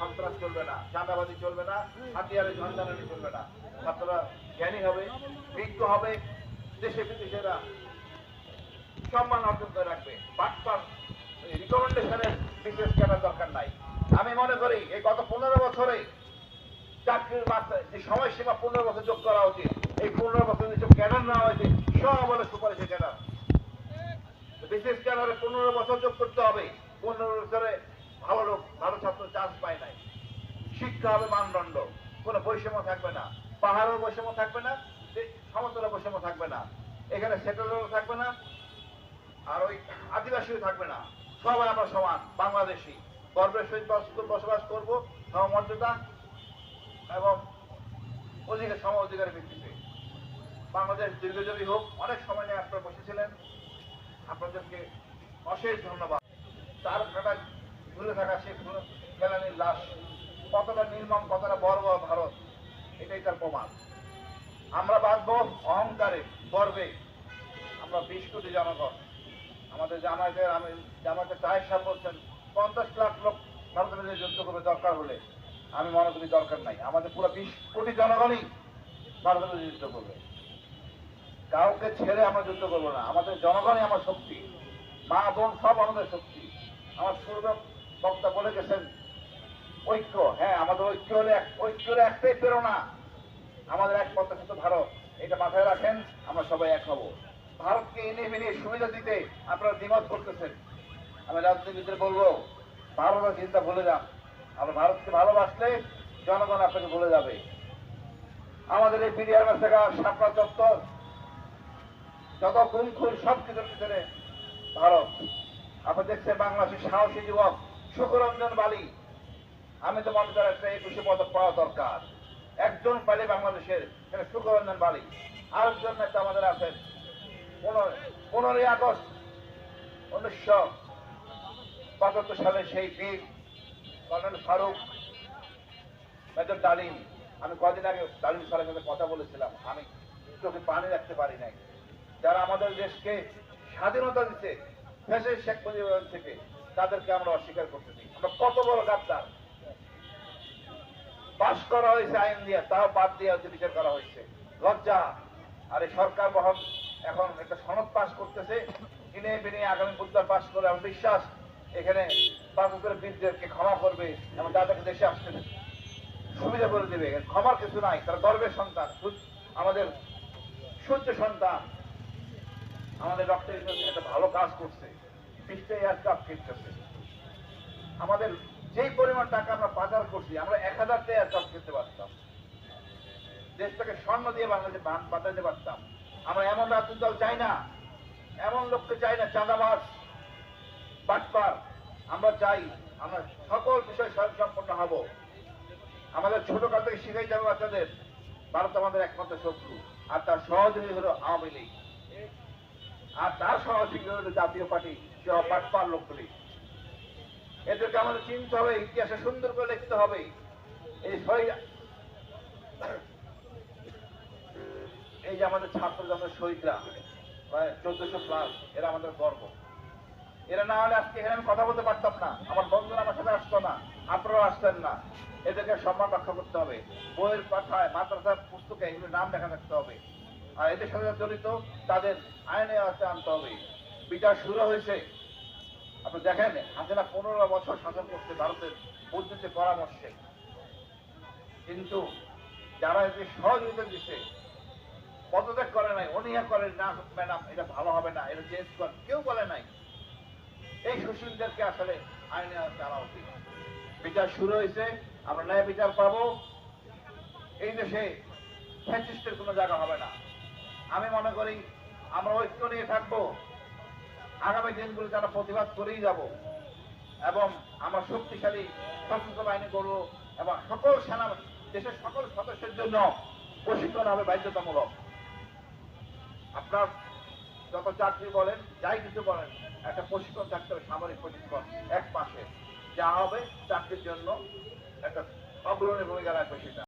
সন্ত্রাস চলবে না, চাঁদাবাজি চলবে না, হাতিয়ারে ঝঞ্ঝানি চলবে না। ছাত্ররা জ্ঞানী হবে, বিজ্ঞ হবে, দেশে বিদেশেরা সম্মান অর্জন করে রাখবে। বাটপার রিকমেন্ডেশনের বিশেষ কেনার দরকার নাই। আমি মনে করি, এই গত পনেরো বছরে চাকরির যে সময়সীমা পনেরো বছর যোগ করা উচিত। এই পনেরো বছর যেসব ক্যাডার নেওয়া হয়েছে সব বলে সুপারিশের ক্যাডার বিশেষ ক্যাডারে পনেরো বছর যোগ করতে হবে। পনেরো বছরে ভালো লোক, ভালো ছাত্র চান্স পায় নাই। শিক্ষা হবে মানদণ্ড, কোনো বৈষম্য থাকবে না। পাহাড়ের বৈষম্য থাকবে না সমতলের বৈষম্য থাকবে না। এখানে সেটেলও থাকবে না, আর ওই আদিবাসীও থাকবে না। সবাই আমরা সমান, বাংলাদেশি। গর্বের সহিত বস- বসবাস করব সমমর্যাদা এবং অধিকার, সম অধিকারের ভিত্তিতে। বাংলাদেশ দীর্ঘজীবী হোক, অনেক সময় নিয়ে আপনারা বসেছিলেন। আপনাদেরকে অশেষ ধন্যবাদ। তার ঝুলে থাকা সে ফেলানির লাশ কতটা নির্মম, কতটা বড় ভারত, এটাই তার প্রমাণ। আমরা বাঁচব অহংকারে, গর্বে। আমরা বিশ কোটি জনগণ। আমাদের জামায়াতের আমি, জামায়াতের চায়ের সাহেব বলছেন, পঞ্চাশ লাখ লোক ভারতের বিরুদ্ধে যুদ্ধ করবে দরকার হলে। আমি মনে করি দরকার নাই। আমাদের পুরো বিশ কোটি জনগণই ভারতের বিরুদ্ধে যুদ্ধ করবে। কাউকে ছেড়ে আমরা যুদ্ধ করব না। আমাদের জনগণই আমার শক্তি। মা, বোন সব আমাদের শক্তি। আমার পূর্ব বক্তা বলে গেছেন, ঐক্য হ্যাঁ আমাদের ঐক্য হলে এক- ঐক্য হলে একটাই প্রেরণা। আমাদের একমাত্র শুধু ভারত, এটা মাথায় রাখেন, আমরা সবাই এক হব। ভারতকে এনে মেনে সুবিধা দিতে আপনারা দ্বিমত করতেছেন। আমি রাজনীতিবিদদের বলব ভারতের চিন্তা ভুলে যান। আমরা ভারতকে ভালোবাসলে জনগণ আপনাকে ভুলে যাবে। আমাদের এই বিডিআর থেকে শাপলা চত্বর, যত গুম খুন সব কিছুর পিছনে ভারত। আপনি দেখছেন বাংলাদেশের সাহসী যুবক সুখরঞ্জন বালি। আমি তো মনে করি একটা একুশে পদক পাওয়া দরকার। একজন পাইলে বাংলাদেশের সেটা সুখরঞ্জন বালি। আরেকজন নেতা আমাদের আছেন। পনেরো- পনেরোই আগস্ট উনিশশো পঁচাত্তর সালে সেই বীর কর্নেল ফারুক, মেজর ডালিম। আমি কদিন আগে ডালিম স্যারের সাথে কথা বলেছিলাম। আমি চোখে পানি রাখতে পারি নাই। যারা আমাদের দেশকে স্বাধীনতা দিতে ফেসে শেখ মুজিবুর থেকে তাদেরকে আমরা অস্বীকার করতেছি আমরা কত বড় গাদ্দার। পাশ করা হয়েছে আইন দিয়ে, তাও বাদ দিয়ে হচ্ছে বিচার করা হয়েছে। লজ্জা। আর এই সরকার বহন, এখন একটা সনদ পাশ করতেছে। কিনে বিনে আগামী বুধবার পাশ করে আমার বিশ্বাস। এখানে পাকুকের বীরদেরকে ক্ষমা করবে এবং তাদেরকে দেশে আসতে সুবিধা করে দেবে। ক্ষমার কিছু নাই, তারা গর্বের সন্তান। আমাদের সূর্য সন্তান। আমাদের জন্য একটা ভালো কাজ করছে। বিশটা এয়ারক্রাফট কিনতেছে আমাদের যেই পরিমাণ টাকা আমরা পাচার করছি, আমরা এক হাজারটা এয়ারক্রাফট কিনতে পারতাম দেশটাকে স্বর্ণ দিয়ে বাংলাদেশে বান- বাঁচাতে পারতাম। আমরা এমন রাজনৈতিক দল চাই না, এমন লোককে চাই না, চাঁদাবাজ, বাটপার। আমরা চাই আমরা সকল বিষয় স্বয়ংসম্পন্ন হব। আমাদের ছোট কাল থেকে শিখাই যাবে বাচ্চাদের, ভারত আমাদের একমাত্র শত্রু। আর তার সহযোগী হলো আওয়ামী লীগ। আর তার সহযোগী হলো জাতীয় পার্টি। পাটপার লোকগুলি এদেরকে আমাদের চিনতে হবে, ইতিহাসে সুন্দর করে লিখতে হবে। এই শহীদ এই যে আমাদের ছাত্র যত শহীদরা চোদ্দশো প্লাস এরা আমাদের গর্ব। এরা না হলে আজকে এখানে কথা বলতে পারতাম না। আমার বন্ধুরা আমার সাথে আসতো না, আপনারাও আসতেন না। এদেরকে সম্মান রক্ষা করতে হবে। বইয়ের পাঠায় মাদ্রাসার পুস্তকে এগুলো নাম লেখা থাকতে হবে। আর এদের সাথে জড়িত, তাদের আইনে আনতে হবে। বিচার শুরু হয়েছে। আপনি দেখেন, হাসিনা পনেরো বছর শাসন করতে ভারতের বুদ্ধিতে পরামর্শে। কিন্তু যারা এতে সহযোগিতা দিচ্ছে, পদত্যাগ করে নাই, অনীহা করে, না, ম্যাডাম, এটা ভালো হবে না, এটা চেঞ্জ কর। কেউ বলে নাই। এই সুশীলদেরকে আসলে আইনে আনা উচিত। বিচার শুরু হয়েছে, আমরা ন্যায় বিচার পাবো। এই দেশে ফ্যাসিস্টের কোনো জায়গা হবে না। আমি মনে করি, আমরা ঐক্য নিয়ে থাকব। আগামী দিনগুলোতে আমরা প্রতিবাদ করেই যাব এবং আমরা শক্তিশালী সশস্ত্র বাহিনী করব এবং সকল সেনা, দেশের সকল সদস্যের জন্য প্রশিক্ষণ হবে বাধ্যতামূলক। আপনার যত চাকরি বলেন, যাই কিছু বলেন, একটা প্রশিক্ষণ থাকতে হবে, সামরিক প্রশিক্ষণ এক মাসে। যা হবে চাকরির জন্য একটা অগ্রণী ভূমিকা রাখবে সেটা।